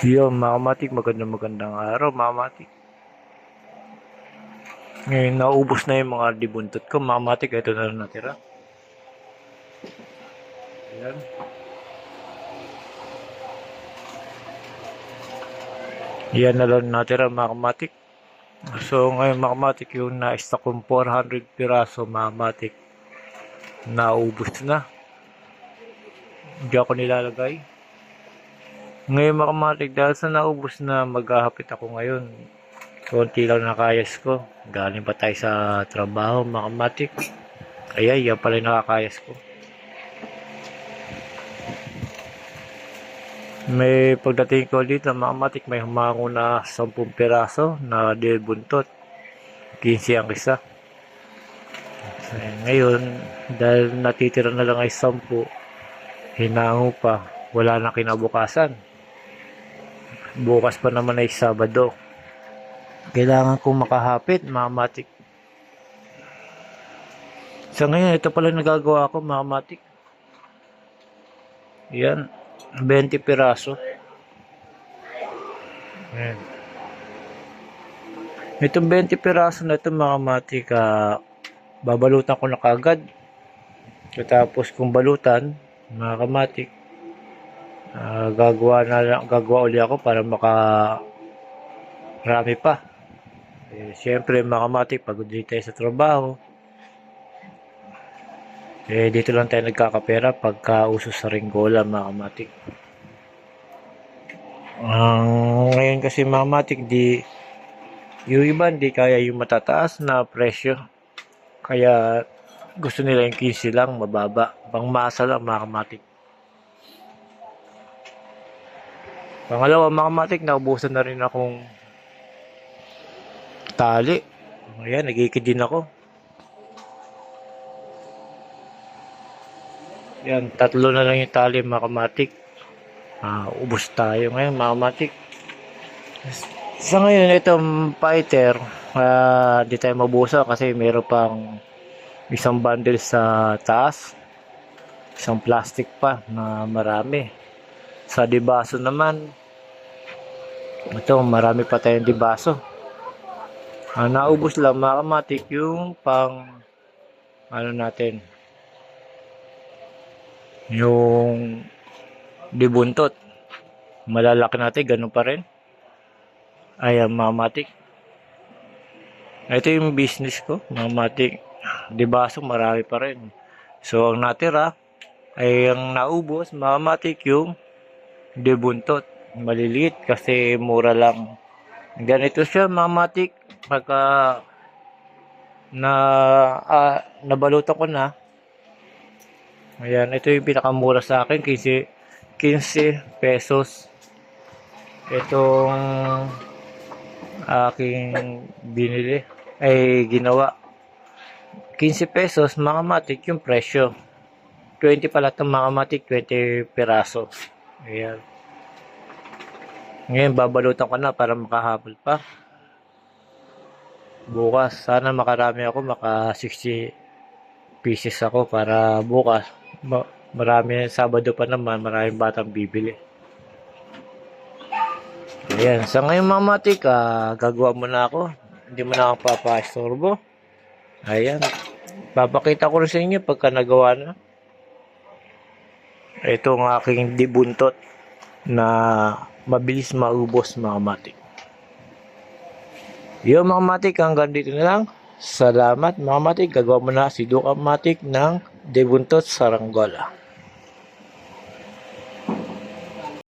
Yo, Makamatik, magandang magandang araw, Makamatik. Ngayon, naubos na yung mga dibuntot ko. Makamatik, ito na lang natira. Ayan. Yan na lang natira, Makamatik. So, ngayon, Makamatik, yung na-stock kong 400 piraso, Makamatik, naubos na. Hindi ako nilalagay. Ngayon makamatik dahil sa naubos na maghahapit ako ngayon. Konti lang nakayas ko. Galing pa tayo sa trabaho makamatik. Kaya yan pala yung nakakayas ko. May pagdating ko dito makamatik may humango na 10 piraso na buntot. 15 ang isa. Eh, Ngayon, dahil natitira na lang ay 10, hinango pa. Wala na kinabukasan bukas pa naman ay Sabado. Kailangan kong makahapit, mamatik. Sa ngayon, ito pala nagagawa ko, mamatik. Yan, 20 piraso. Yan. Itong 20 piraso na ito, mga matik, ah, babalutan ko na kagad. Tapos kung balutan, mga kamatik, Ah, gagawa na gagawa uli ako para maka marami pa. Eh, Siyempre, makamatik, pagod din tayo sa trabaho. Eh, dito lang tayo nagkakapera pagka uso sa ringgola, makamatik. Ang ngayon kasi makamatik, di, yung iba hindi kaya yung matataas na presyo. Kaya gusto nila yung 15 lang, mababa. Pangmasa lang, makamatik. Pangalawa, mga matik, naubusan na rin akong tali. Ayan, nagikid din ako. Yan, tatlo na lang yung tali, mga kamatik. Ah, ubos tayo ngayon, mga kamatik. Sa ngayon, itong fighter, ah, di tayo mabusa kasi meron pang isang bundle sa taas. Isang plastic pa na marami. Sa dibaso naman, ito, marami pa tayong dibaso. Ah, naubos lang mga kamatik yung pang ano natin yung dibuntot. Malalaki natin, ganun pa rin. Ayan, mga matik. Ito yung business ko, mga matik. Dibaso, marami pa rin. So, ang natira ay ang naubos, mga yung dibuntot maliliit kasi mura lang. Ganito siya, mamatik. Pagka na ah, nabalutan ko na. Ayan, ito yung pinakamura sa akin kasi 15 pesos. Itong aking binili ay ginawa 15 pesos mga matik yung presyo 20 pala itong mga matik 20 peraso ayan ngayon, babalutan ko na para makahabol pa. Bukas, sana makarami ako, maka 60 pieces ako para bukas. Ma marami, Sabado pa naman, maraming batang bibili. Ayan, sa ngayon mga matik, ah, gagawa muna ako. Hindi mo na ako papastorbo. Ayan, papakita ko rin sa inyo pagka nagawa na. Ito ang aking dibuntot na mabilis maubos mga matik. Yo mga matik, hanggang dito na lang. Salamat mga matik. Gagawa mo na si Duka Matik ng Debuntot Saranggola.